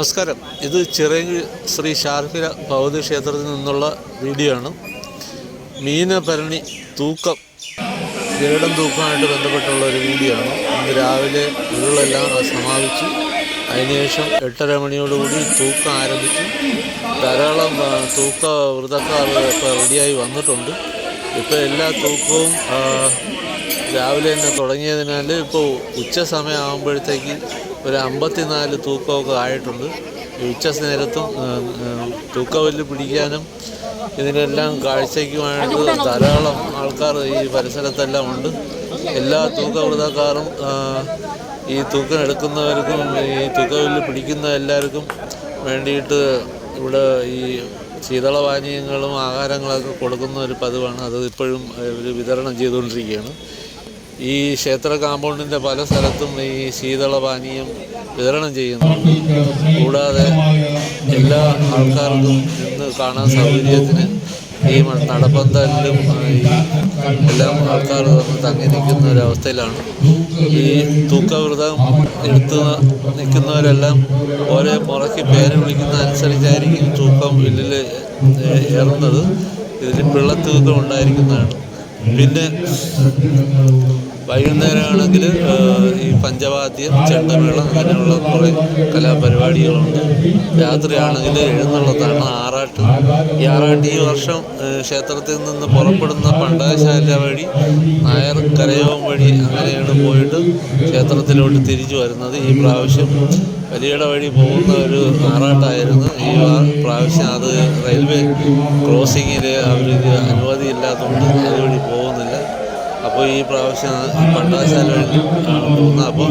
നമസ്കാരം. ഇത് ചിറങ്ങി ശ്രീ ഷാർഫിര ഭഗവതി ക്ഷേത്രത്തിൽ നിന്നുള്ള വീഡിയോ ആണ്. മീനഭരണി തൂക്കം ഗരുഡൻ തൂക്കമായിട്ട് ബന്ധപ്പെട്ടുള്ള ഒരു വീഡിയോ ആണ്. ഇന്ന് രാവിലെ ഉരുളെല്ലാം സമാപിച്ചു. അതിനുശേഷം എട്ടര മണിയോടുകൂടി തൂക്കം ആരംഭിച്ചു. ധാരാളം തൂക്ക വൃതക്കാർ റെഡിയായി വന്നിട്ടുണ്ട്. ഇപ്പോൾ എല്ലാ തൂക്കവും രാവിലെ തന്നെ തുടങ്ങിയതിനാൽ ഇപ്പോൾ ഉച്ച സമയമാകുമ്പോഴത്തേക്ക് ഒരു അമ്പത്തിനാല് തൂക്കമൊക്കെ ആയിട്ടുണ്ട്. ഉച്ച നേരത്തും തൂക്കവല്ല് പിടിക്കാനും ഇതിനെല്ലാം കാഴ്ചയ്ക്കുമായിട്ട് ധാരാളം ആൾക്കാർ ഈ പരിസരത്തെല്ലാം ഉണ്ട്. എല്ലാ തൂക്കവൃതക്കാരും ഈ തൂക്കം എടുക്കുന്നവർക്കും ഈ തൂക്കവല്ല് പിടിക്കുന്ന എല്ലാവർക്കും വേണ്ടിയിട്ട് ഇവിടെ ഈ ശീതളപാനീയങ്ങളും ആഹാരങ്ങളൊക്കെ കൊടുക്കുന്ന ഒരു പതിവാണ്. അത് ഇപ്പോഴും ഇവർ വിതരണം ചെയ്തുകൊണ്ടിരിക്കുകയാണ്. ഈ ക്ഷേത്ര കാമ്പൗണ്ടിന്റെ പല സ്ഥലത്തും ഈ ശീതളപാനീയം വിതരണം ചെയ്യുന്നു. കൂടാതെ എല്ലാ ആൾക്കാർക്കും ഇന്ന് കാണാൻ സൗകര്യത്തിന് ഈ നടപ്പന്തലിലും എല്ലാം ആൾക്കാർ തങ്ങി നിൽക്കുന്ന ഒരു ഈ തൂക്കവ്രതം എടുത്ത് നിൽക്കുന്നവരെല്ലാം ഓരോ മുറയ്ക്ക് പേര് വിളിക്കുന്ന അനുസരിച്ചായിരിക്കും തൂക്കം വില്ലിൽ ഏറുന്നത്. ഇതിൽ പിള്ളത്തൂക്കം ഉണ്ടായിരിക്കുന്നതാണ്. പിന്നെ വൈകുന്നേരമാണെങ്കിൽ ഈ പഞ്ചവാദ്യം ചെണ്ടമേളം അങ്ങനെയുള്ള കുറേ കലാപരിപാടികളുണ്ട്. രാത്രിയാണെങ്കിൽ എഴുന്നള്ളത്താണ് ആറാട്ട്. ഈ ആറാട്ട് ഈ വർഷം ക്ഷേത്രത്തിൽ നിന്ന് പുറപ്പെടുന്ന പണ്ടാശാല വഴി നായർ കരയോം വഴി അങ്ങനെയാണ് പോയിട്ട് ക്ഷേത്രത്തിലോട്ട് തിരിച്ചു വരുന്നത്. ഈ പ്രാവശ്യം വലിയട വഴി പോകുന്ന ഒരു ആറാട്ടായിരുന്നു. ഈ പ്രാവശ്യം അത് റെയിൽവേ ക്രോസിങ്ങിൽ അവർക്ക് അനുമതിയില്ലാത്തതുകൊണ്ട് അതുവഴി പോകുന്നില്ല. അപ്പോൾ ഈ പ്രാവശ്യം പട്ടാശാല വഴി പോകുന്നത് അപ്പോൾ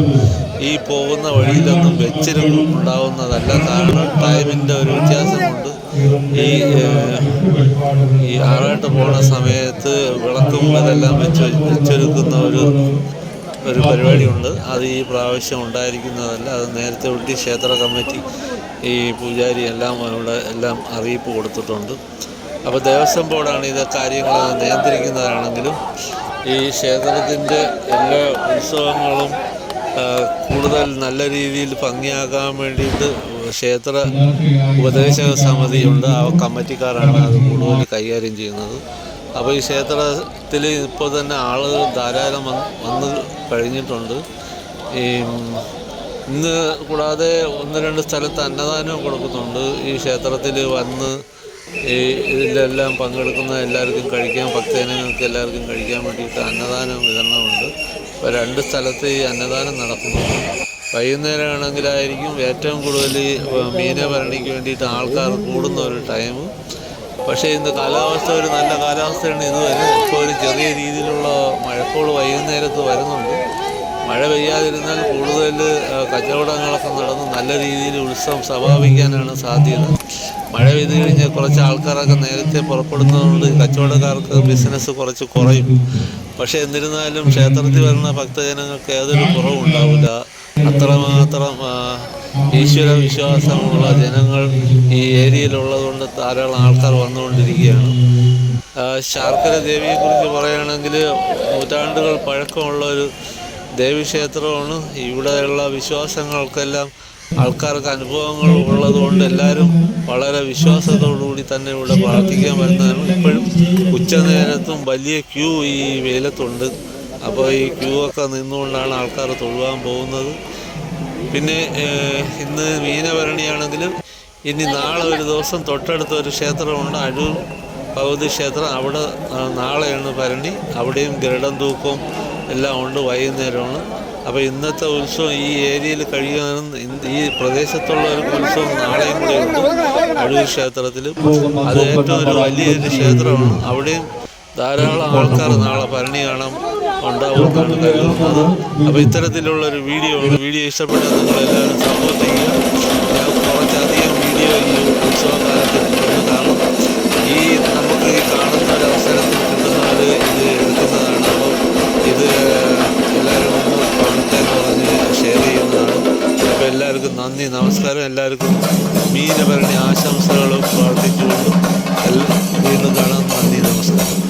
ഈ പോകുന്ന വഴിയിലൊന്നും വെച്ചിരുന്നും ഉണ്ടാവുന്നതല്ല. കാരണം ടൈമിന്റെ ഒരു വ്യത്യാസം കൊണ്ട് ഈ ഈ ആറാട്ട് പോണ സമയത്ത് വിളക്കും ഇതെല്ലാം വെച്ച് വെച്ചൊരുക്കുന്ന ഒരു ഒരു പരിപാടിയുണ്ട്. അത് ഈ പ്രാവശ്യം ഉണ്ടായിരിക്കുന്നതല്ല. അത് നേരത്തെ ഒട്ടി ക്ഷേത്ര കമ്മിറ്റി ഈ പൂജാരി എല്ലാം അവിടെ എല്ലാം അറിയിപ്പ് കൊടുത്തിട്ടുണ്ട്. അപ്പോൾ ദേവസ്വം ബോർഡാണ് ഇത് കാര്യങ്ങൾ നിയന്ത്രിക്കുന്നതാണെങ്കിലും ഈ ക്ഷേത്രത്തിന്റെ എല്ലാ ഉത്സവങ്ങളും കൂടുതൽ നല്ല രീതിയിൽ ഭംഗിയാക്കാൻ വേണ്ടിയിട്ട് ക്ഷേത്ര ഉപദേശക സമിതിയുണ്ട് ആ കമ്മിറ്റിക്കാരാണ് അത് കൂടുതൽ കൈകാര്യം ചെയ്യുന്നത്. അപ്പോൾ ഈ ക്ഷേത്രത്തിൽ ഇപ്പോൾ തന്നെ ആളുകൾ ധാരാളം വന്ന് കഴിഞ്ഞിട്ടുണ്ട്. ഈ ഇന്ന് കൂടാതെ ഒന്ന് രണ്ട് സ്ഥലത്ത് അന്നദാനവും കൊടുക്കുന്നുണ്ട്. ഈ ക്ഷേത്രത്തിൽ വന്ന് ഈ ഇതിലെല്ലാം പങ്കെടുക്കുന്ന എല്ലാവർക്കും കഴിക്കാൻ ഭക്തജനങ്ങൾക്ക് എല്ലാവർക്കും കഴിക്കാൻ വേണ്ടിയിട്ട് അന്നദാനം വിതരണമുണ്ട് ഇപ്പോൾ രണ്ട് സ്ഥലത്ത് ഈ അന്നദാനം നടക്കുന്നുണ്ട് വൈകുന്നേരമാണെങ്കിലായിരിക്കും ഏറ്റവും കൂടുതൽ മീനഭരണിക്ക് മീനെ ഭരണിക്ക് വേണ്ടിയിട്ട് ആൾക്കാർ കൂടുന്ന ഒരു ടൈം. പക്ഷേ ഇന്ന് കാലാവസ്ഥ ഒരു നല്ല കാലാവസ്ഥയാണ് ഇതുവരെ ഇപ്പോൾ ഒരു ചെറിയ രീതിയിലുള്ള മഴക്കോൾ വൈകുന്നേരത്ത് വരുന്നുണ്ട്. മഴ പെയ്യാതിരുന്നാൽ കൂടുതൽ കച്ചവടങ്ങളൊക്കെ നടന്ന് നല്ല രീതിയിൽ ഉത്സവം സ്വാഭാവിക്കാനാണ് സാധ്യത. മഴ പെയ്ത് കഴിഞ്ഞാൽ കുറച്ച് ആൾക്കാരൊക്കെ നേരത്തെ പുറപ്പെടുന്നതുകൊണ്ട് കച്ചവടക്കാർക്ക് ബിസിനസ് കുറച്ച് കുറയും. പക്ഷേ എന്നിരുന്നാലും ക്ഷേത്രത്തിൽ വരുന്ന ഭക്തജനങ്ങൾക്ക് യാതൊരു കുറവുണ്ടാവില്ല അത്രമാത്രം ഈശ്വര വിശ്വാസമുള്ള ജനങ്ങൾ ഈ ഏരിയയിലുള്ളതുകൊണ്ട് ധാരാളം ആൾക്കാർ വന്നുകൊണ്ടിരിക്കുകയാണ്. ശാർക്കര ദേവിയെക്കുറിച്ച് പറയുകയാണെങ്കിൽ നൂറ്റാണ്ടുകൾ പഴക്കമുള്ള ഒരു ദേവീക്ഷേത്രമാണ്. ഇവിടെയുള്ള വിശ്വാസങ്ങൾക്കെല്ലാം ആൾക്കാർക്ക് അനുഭവങ്ങൾ ഉള്ളതുകൊണ്ട് എല്ലാവരും വളരെ വിശ്വാസത്തോടുകൂടി തന്നെ ഇവിടെ പ്രാർത്ഥിക്കാൻ വരുന്നതാണ്. ഇപ്പോഴും ഉച്ചനേരത്തും വലിയ ക്യൂ ഈ വെയിലത്തുണ്ട്. അപ്പോൾ ഈ ക്യൂ ഒക്കെ നിന്നുകൊണ്ടാണ് ആൾക്കാർ തൊഴുവാൻ പോകുന്നത്. പിന്നെ ഇന്ന് മീനഭരണിയാണെങ്കിലും ഇനി നാളെ ഒരു ദിവസം തൊട്ടടുത്ത ഒരു ക്ഷേത്രമുണ്ട്. അഴൂർ ഭഗവതി ക്ഷേത്രം. അവിടെ നാളെയാണ് ഭരണി. അവിടെയും ഗരുഡം തൂക്കവും എല്ലാം ഉണ്ട് വൈകുന്നേരമാണ്. അപ്പോൾ ഇന്നത്തെ ഉത്സവം ഈ ഏരിയയിൽ കഴിയുന്ന ഈ പ്രദേശത്തുള്ള ഒരു ഉത്സവം നാളെയും കൂടെ ഉണ്ട്. അഴൂർ ക്ഷേത്രത്തിൽ അത് ഏറ്റവും ഒരു വലിയൊരു ക്ഷേത്രമാണ്. അവിടെയും ധാരാളം ആൾക്കാർ നാളെ ഭരണി കാണാൻ ഉണ്ടാവുമെന്നാണ് കരുതുന്നത്. അപ്പോൾ ഇത്തരത്തിലുള്ളൊരു വീഡിയോ വീഡിയോ ഇഷ്ടപ്പെട്ടാൽ നിങ്ങളെല്ലാവരും സപ്പോർട്ട് കുറച്ചധികം വീഡിയോ ഈ ഉത്സവകാലത്ത് നമസ്കാരം എല്ലാവർക്കും. മീനഭരണി ആശംസകളും പ്രാർത്ഥിച്ചുകൊണ്ടും എല്ലാം വീണ്ടും കാണാം. നന്ദി നമസ്കാരം.